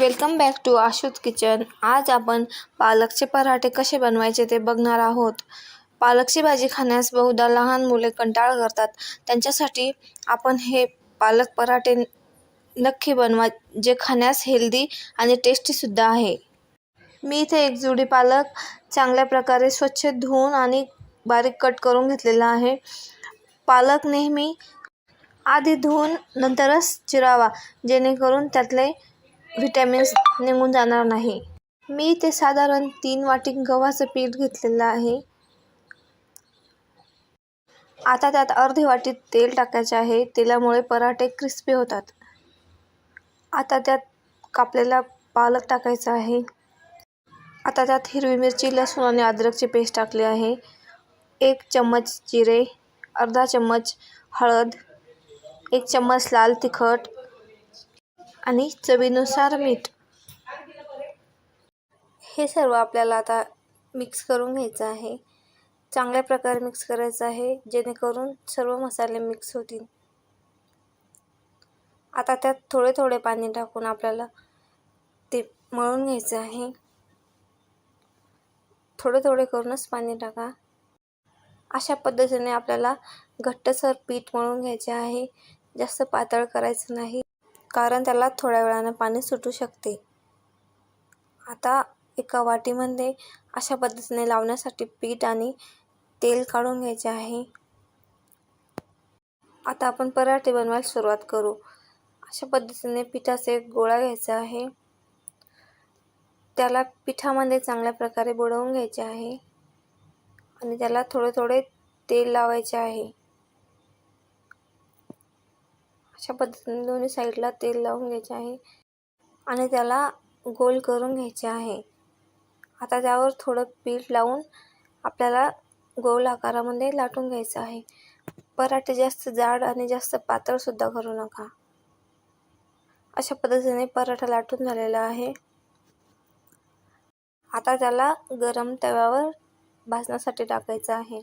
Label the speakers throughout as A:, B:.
A: Welcome back to आशूत kitchen. आज आपण पालकचे पराठे कसे बनवायचे ते बघणार आहोत. पालकची भाजी खाण्यास बहुधा लहान मुले कंटाळ करतात. त्यांच्यासाठी आपण हे पालक पराठे नक्की बनवा जे खाण्यास हेल्दी आणि टेस्टीसुद्धा आहे. मी इथे एक जुडी पालक चांगल्या प्रकारे स्वच्छ धुवून आणि बारीक कट करून घेतलेला आहे. पालक नेहमी आधी धुवून नंतरच चिरावा जेणेकरून त्यातले व्हिटॅमिन्स निघून जाणार नाही. मी ते साधारण तीन वाटी गव्हाचं पीठ घेतलेलं आहे. आता त्यात अर्धी वाटी तेल टाकायचे आहे. तेलामुळे पराठे क्रिस्पी होतात. आता त्यात कापलेला पालक टाकायचा आहे. आता त्यात हिरवी मिरची लसूण आणि अद्रकची पेस्ट टाकली आहे. एक चम्मच जिरे अर्धा चम्मच हळद एक चम्मच लाल तिखट आणि चवीनुसार मीठ. हे सर्व आपल्याला आता मिक्स करून घ्यायचं आहे. चांगल्या प्रकारे मिक्स करायचं आहे जेणेकरून सर्व मसाले मिक्स होतील. आता त्यात थोडे थोडे पाणी टाकून आपल्याला ते मळून घ्यायचं आहे. थोडे थोडे करूनच पाणी टाका. अशा पद्धतीने आपल्याला घट्टसर पीठ मळून घ्यायचे आहे. जास्त पातळ करायचं नाही. कारण त्याला थोड्या वेळानं पाणी सुटू शकते. आता एका वाटीमध्ये अशा पद्धतीने लावण्यासाठी पीठ आणि तेल काढून घ्यायचे आहे. आता आपण पराठे बनवायला सुरुवात करू. अशा पद्धतीने पिठाचे गोळा घ्यायचा आहे. त्याला पिठामध्ये चांगल्या प्रकारे बुडवून घ्यायचे आहे. आणि त्याला थोडे थोडे तेल लावायचे आहे. अशा पद्धतीने दोन्ही साईडला तेल लावून घ्यायचे आहे आणि त्याला गोल करून घ्यायचे आहे. आता त्यावर थोडं पीठ लावून आपल्याला गोल आकारामध्ये लाटून घ्यायचं आहे. पराठे जास्त जाड आणि जास्त पातळसुद्धा करू नका. अशा पद्धतीने पराठा लाटून झालेला आहे. आता त्याला गरम तव्यावर भाजण्यासाठी टाकायचं आहे.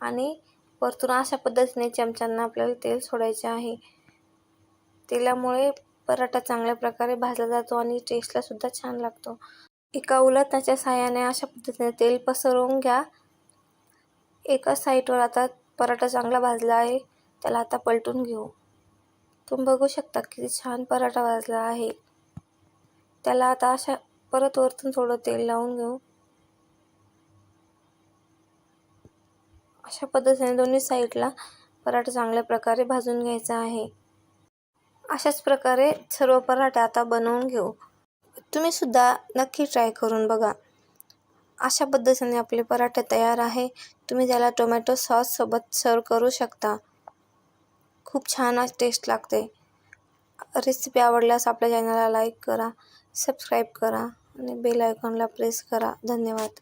A: आणि परतून अशा पद्धतीने चमच्यांना आपल्याला तेल सोडायचे आहे. तेलामुळे पराठा चांगल्या प्रकारे भाजला जातो आणि टेस्टला सुद्धा छान लागतो. एका उलटण्याच्या साह्याने अशा पद्धतीने तेल पसरवून घ्या. एका साईडवर आता पराठा चांगला भाजला आहे. त्याला आता पलटून घेऊ. तुम्ही बघू शकता किती छान पराठा भाजला आहे. त्याला आता अशा परत वरतून थोडं तेल लावून घेऊ. अशा पद्धतीने दोन्ही साईडला पराठा चांगल्या प्रकारे भाजून घ्यायचा आहे. अशाच प्रकारे सर्व पराठे आता बनवून घेऊ. तुम्ही सुद्धा नक्की ट्राय करून बघा. अशा पद्धतीने आपले पराठे तयार आहे. तुम्ही त्याला टोमॅटो सॉससोबत सर्व करू शकता. खूप छान टेस्ट लागते. रेसिपी आवडल्यास आपल्या चॅनलला लाईक करा सबस्क्राईब करा आणि बेल आयकॉनला प्रेस करा. धन्यवाद.